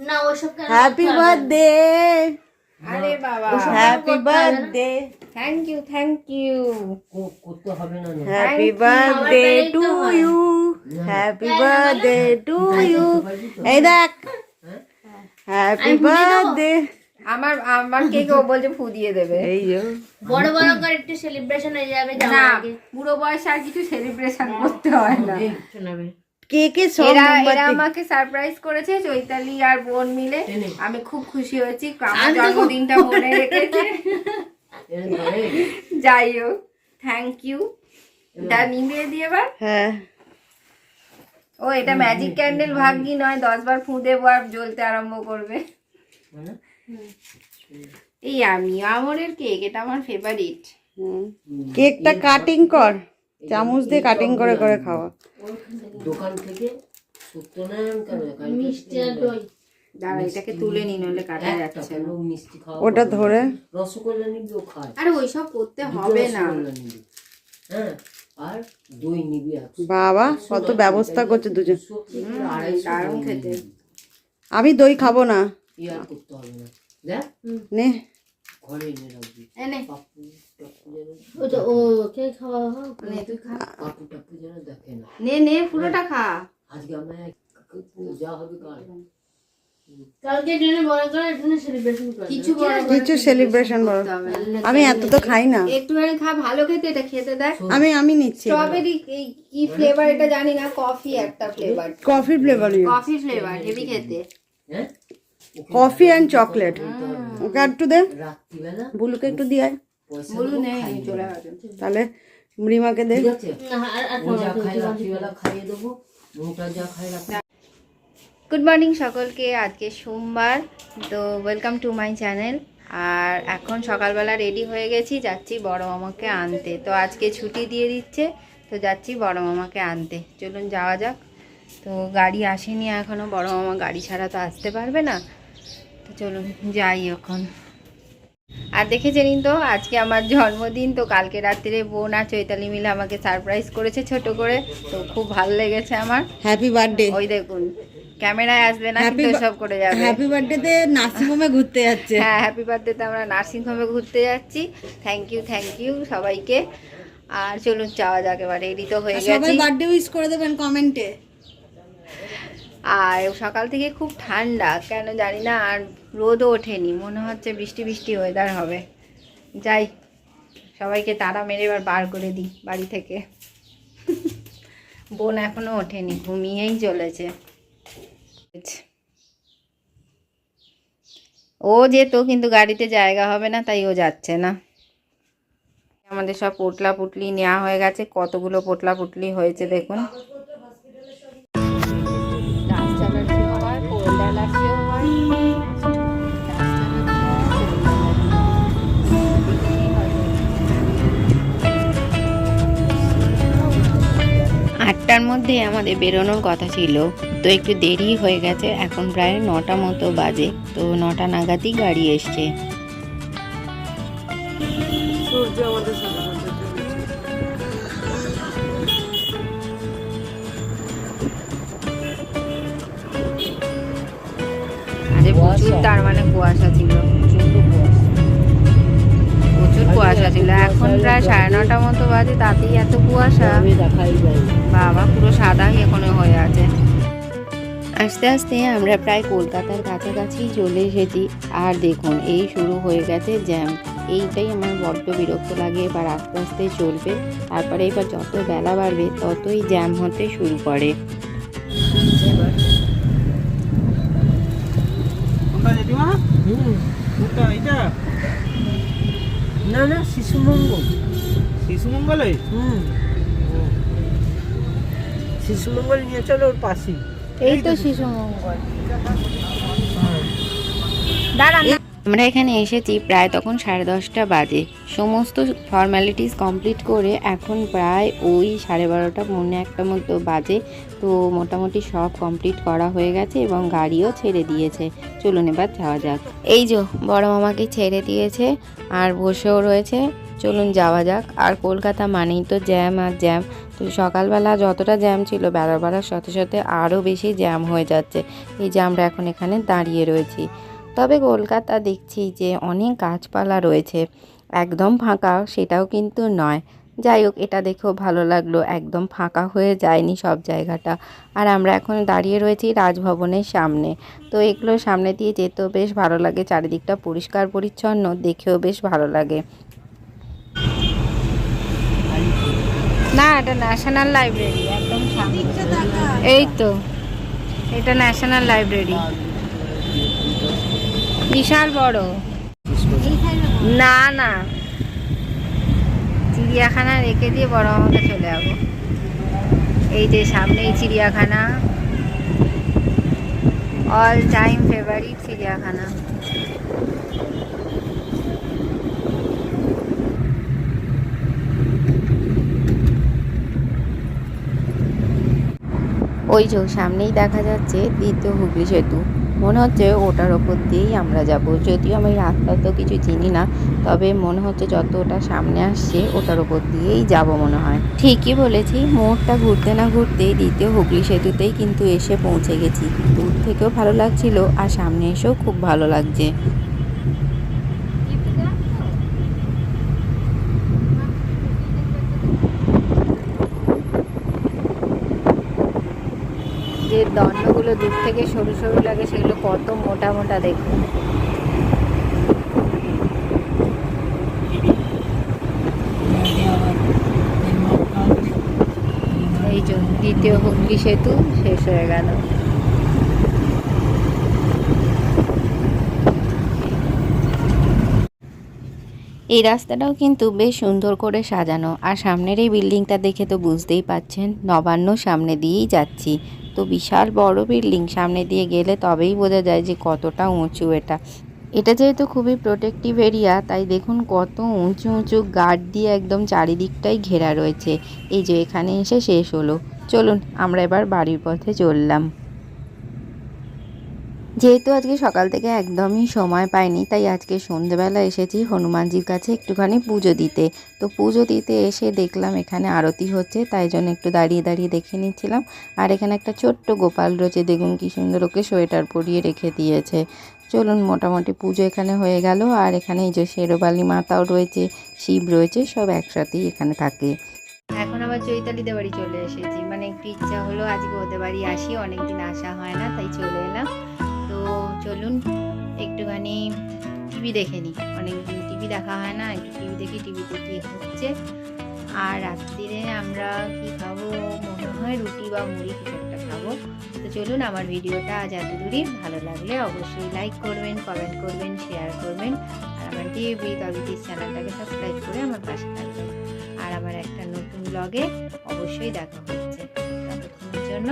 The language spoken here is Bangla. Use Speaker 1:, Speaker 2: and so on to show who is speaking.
Speaker 1: না ওইসব
Speaker 2: হ্যাপি বার্থডে
Speaker 3: আরে বাবা।
Speaker 2: Happy birthday
Speaker 3: thank you thank you
Speaker 4: কো- করতে হবে না
Speaker 2: happy birthday to you happy birthday to you এই দেখ! হ্যাপি বার্থডে
Speaker 3: আমার আমার কেক ও বলছে ফু দিয়ে দেবে?
Speaker 2: এই যে।
Speaker 1: বড় বড় করে একটু সেলিব্রেশন হয়ে যাবে
Speaker 3: না বুড়ো বয়সে আর কিছু সেলিব্রেশন করতে হয় না।
Speaker 1: শোনাবে
Speaker 2: কে কে
Speaker 3: এরা এরা আমাকে সারপ্রাইজ করেছে চৈতালি আর বোন মিলে। আমি খুব খুশি হয়েছি আমার জন্মদিনটা মনে রেখেছে। যাই হোক থ্যাংক ইউ এটা নিভিয়ে দিয়ে এবার।
Speaker 2: হ্যাঁ।
Speaker 3: ও এটা ম্যাজিক ক্যান্ডেল ভাগ্যি নয় দশ বার ফু দেবো আর জ্বলতে আরম্ভ করবে।
Speaker 4: মানে?
Speaker 3: এই আমি আমরের কেক এটা আমার ফেভারিট
Speaker 2: হুম। কেকটা কাটিং কর। চামচ দিয়ে কাটিং করে করে খাওয়া।
Speaker 4: দোকান থেকে
Speaker 3: এটাকে তুলে নি নইলে কাটা যাচ্ছে
Speaker 4: কেন
Speaker 3: না
Speaker 4: মিষ্টি খাওয়া
Speaker 2: ওটা ধরে।
Speaker 4: রসগোল্লা নিবি ও খায়।
Speaker 3: আরে ওইসব করতে হবে না।
Speaker 4: হ্যাঁ আর দই নিবি
Speaker 2: বাবা কত ব্যবস্থা করছে দুজন।
Speaker 3: দারুণ খেতে।
Speaker 2: আমি দই খাব না।
Speaker 4: ই করতে হবে না। দেখ।
Speaker 2: নে।
Speaker 4: ঘরে এনে রাখবি।
Speaker 3: এনে।
Speaker 4: পাপু
Speaker 1: ও কে খাওয়া
Speaker 3: নে তুই খা
Speaker 4: পাপু টাপু যেন দেখে না
Speaker 3: নে নে পুরোটা খা
Speaker 4: আজকে আমরা যা হবে কাল
Speaker 1: কালকে ট্রেনে বড় করে ট্রেনে সেলিব্রেশন করবে
Speaker 3: কিছু বড়
Speaker 2: কিছু celebration বড়।
Speaker 3: হবে
Speaker 2: আমি এত তো খাই না
Speaker 3: একটুখানি খা ভালো খেতে এটা খেতে দেখ
Speaker 2: আমি আমি নিচ্ছি
Speaker 3: স্ট্রবেরি কি ফ্লেভার এটা জানি না কফি একটা flavour
Speaker 2: coffee flavour
Speaker 3: coffee flavour heavy খেতে।
Speaker 4: হ্যাঁ
Speaker 2: কফি অ্যান্ড চকলেট ওকে একটু দে।
Speaker 4: রাত্রিবেলা?
Speaker 2: বুলুকে একটু দিয়ে তাহলে রিমাকে দে।
Speaker 4: ঠিক আছে।
Speaker 1: না আর আর
Speaker 4: ও যা খায় রাত্রিবেলা খাইয়ে দেবো মোটা যা খায় রাত্রি
Speaker 3: গুড মর্নিং সকলকে আজকে সোমবার তো ওয়েলকাম টু মাই চ্যানেল আর এখন সকালবেলা রেডি হয়ে গেছি যাচ্ছি বড় মামাকে আনতে। তো আজকে ছুটি দিয়ে দিচ্ছে তো যাচ্ছি বড় মামাকে আনতে। চলুন যাওয়া যাক। তো গাড়ি আসেনি এখনও বড় মামা গাড়ি ছাড়া তো আসতে পারবে না। তো চলুন যাই এখন। আর দেখেছেনই তো আজকে আমার জন্মদিন তো কালকে রাত্রে বোন আর চৈতালি মিলে আমাকে সারপ্রাইজ করেছে ছোট করে তো খুব ভালো লেগেছে আমার।
Speaker 2: হ্যাপি বার্থডে
Speaker 3: ওই দেখুন ক্যামেরায় আসবে না কিন্তু সব করে যাবে।
Speaker 2: হ্যাপি বার্থডে তে নার্সিং হোমে ঘুরতে যাচ্ছে।
Speaker 3: হ্যাঁ হ্যাপি বার্থডেতে আমরা নার্সিং হোমে ঘুরতে যাচ্ছি। থ্যাংক ইউ থ্যাংক ইউ সবাইকে। আর চলুন চাওয়া যাক এবার রেডি তো হয়ে গেছে সবাই
Speaker 2: বার্থডে উইশ করে দেবেন কমেন্টে
Speaker 3: আর সকাল থেকে খুব ঠান্ডা, কেন জানি না, আর রোদও ওঠেনি। মনে হচ্ছে বৃষ্টি বৃষ্টি ওয়েদার হবে। যাই, সবাইকে তাড়া মেরে এবার বার করে দিই বাড়ি থেকে। বোন এখনও ওঠেনি, ঘুমিয়েই চলেছে। ও যেত, কিন্তু গাড়িতে জায়গা হবে না, তাই ও যাচ্ছে না। আমাদের সব পোটলা পুটলি নেওয়া হয়ে গেছে, কতগুলো পোটলা পুটলি হয়েছে দেখুন। মধ্যে আমাদের বেরোনোর কথা ছিল তো একটু দেরি হয়ে গেছে এখন প্রায় নটা মতো বাজে তো নটা নাগাদই গাড়ি এসছে। আরে প্রচুর তার মানে কুয়াশা ছিল। এখন প্রায় সাড়ে নটা মতো বাজে, তাতেই এত কুয়াশা। বাবা, পুরো সাদাই এখনও হয়ে আছে। আস্তে আস্তে আমরা প্রায় কলকাতার কাছাকাছি চলে এসেছি। আর দেখুন, এই শুরু হয়ে গেছে জ্যাম এইটাই আমার বড্ড বিরক্ত লাগে, এবার আস্তে আস্তে চলবে। তারপরে এবার যত বেলা বাড়বে, ততই জ্যাম হতে শুরু করে
Speaker 5: জেঠিমা
Speaker 4: হুম
Speaker 5: কোনটা এটা
Speaker 4: না না শিশু মঙ্গল।
Speaker 5: শিশু মঙ্গলে?
Speaker 4: হুম। শিশু মঙ্গল নিয়ে চলো ওর পাশেই।
Speaker 3: এই তো শিশু মঙ্গল। আমরা এখানে এসেছি প্রায় তখন সাড়ে দশটা বাজে। সমস্ত ফর্ম্যালিটিস কমপ্লিট করে এখন প্রায় ওই সাড়ে বারোটা মনে একটা মতো বাজে। তো মোটামুটি সব কমপ্লিট করা হয়ে গেছে এবং গাড়িও ছেড়ে দিয়েছে। চলুন এবার যাওয়া যাক। এই যে, বড় মামাকে ছেড়ে দিয়েছে আর বসেও রয়েছে। চলুন যাওয়া যাক। আর কলকাতা মানেই তো জ্যাম আর জ্যাম তো সকালবেলা যতটা জ্যাম ছিল, বেলা বাড়ার সাথে সাথে আরও বেশি জ্যাম হয়ে যাচ্ছে। এই যে আমরা এখন এখানে দাঁড়িয়ে রয়েছি। তবে কলকাতা দেখছি যে অনেক গাছপালা রয়েছে। একদম ফাঁকা, সেটাও কিন্তু নয়। যাই হোক, এটা দেখেও ভালো লাগল, একদম ফাঁকা হয়ে যায়নি সব জায়গাটা। আর আমরা এখন দাঁড়িয়ে রয়েছি রাজভবনের সামনে। তো এগুলো সামনে দিয়ে যেতেও বেশ ভালো লাগে, চারিদিকটা পরিষ্কার পরিচ্ছন্ন, দেখেও বেশ ভালো লাগে। না, এটা ন্যাশনাল লাইব্রেরি, একদম এই তো, এটা ন্যাশনাল লাইব্রেরি। বিশাল বড়। না না। চিড়িয়াখানা রেখে দিয়ে বড় আমাকে চলে যাব। এই যে সামনেই চিড়িয়াখানা। অল টাইম ফেভারিট চিড়িয়াখানা। ওই যে সামনেই দেখা যাচ্ছে দ্বিতীয় হুগলি সেতু। মনে হচ্ছে ওটার ওপর দিয়েই আমরা যাব। যদিও আমি রাস্তা তো কিছু চিনি না, তবে মনে হচ্ছে যত ওটা সামনে আসছে, ওটার ওপর দিয়েই যাব মনে হয়। ঠিকই বলেছি, মোড়টা ঘুরতে না ঘুরতেই দ্বিতীয় হুগলি সেতুতেই কিন্তু এসে পৌঁছে গেছি। দূর থেকেও ভালো লাগছিল আর সামনে এসেও খুব ভালো লাগছে। যে দণ্ডগুলো দূর থেকে সরু সরু লাগে, সেগুলো কত মোটা মোটা দেখুন। এই দ্বিতীয় হুগলি সেতু, শেষ হয়ে গেল। এই রাস্তাটাও কিন্তু বেশ সুন্দর করে সাজানো। আর সামনের এই বিল্ডিংটা দেখে তো বুঝতেই পাচ্ছেন, নবান্ন সামনে দিয়েই যাচ্ছি। বিশাল বড় বিল্ডিং সামনে দিয়ে গেলে তবেই বোঝা যায় যে কতটা উঁচু এটা। এটা যেহেতু খুবই প্রোটেক্টিভ এরিয়া তাই দেখুন কত উঁচু উঁচু গার্ড দিয়ে একদম চারিদিকটাই ঘেরা রয়েছে। এই যে এখানে এসে শেষ হলো। চলুন আমরা এবার বাড়ির পথে চললাম। যেহেতু আজকে সকাল থেকে একদমই সময় পাইনি, তাই আজকে সন্ধেবেলা এসেছি হনুমানজির কাছে একটুখানি পুজো দিতে। তো পুজো দিতে এসে দেখলাম এখানে আরতি হচ্ছে, তাই জন্য একটু দাঁড়িয়ে দাঁড়িয়ে দেখে নিচ্ছিলাম। আর এখানে একটা ছোট্ট গোপাল রয়েছে, দেখুন কি সুন্দর ওকে সোয়েটার পরিয়ে রেখে দিয়েছে। চলুন, মোটামুটি পুজো এখানে হয়ে গেল। আর এখানে এই যে শেরোবালি মাতাও রয়েছে, শিব রয়েছে, সব একসাথেই এখানে থাকে। এখন আবার চৈতালিদের বাড়ি চলে এসেছি। মানে একটু ইচ্ছা হলো আজকে ওদের বাড়ি আসি, অনেকদিন আসা হয় না, তাই চলে এলাম। চলুন একটুখানি টিভি দেখে নিই। অনেকদিন টিভি দেখা হয় না, একটু টিভি দেখি টিভিতে কি হচ্ছে। আর রাত্রিরে আমরা কি খাব? মনে হয় রুটি বা মুড়ি কিছু একটা খাব। তো চলুন আমার ভিডিওটা আজ এত দূরই ভালো লাগলে অবশ্যই লাইক করবেন কমেন্ট করবেন শেয়ার করবেন। আর আমার টিভি কবিটির চ্যানেলটাকে সাবস্ক্রাইব করে আমার পাশে থাকবেন। আর আমার একটা নতুন ব্লগে অবশ্যই দেখা হচ্ছে। ততক্ষণের জন্য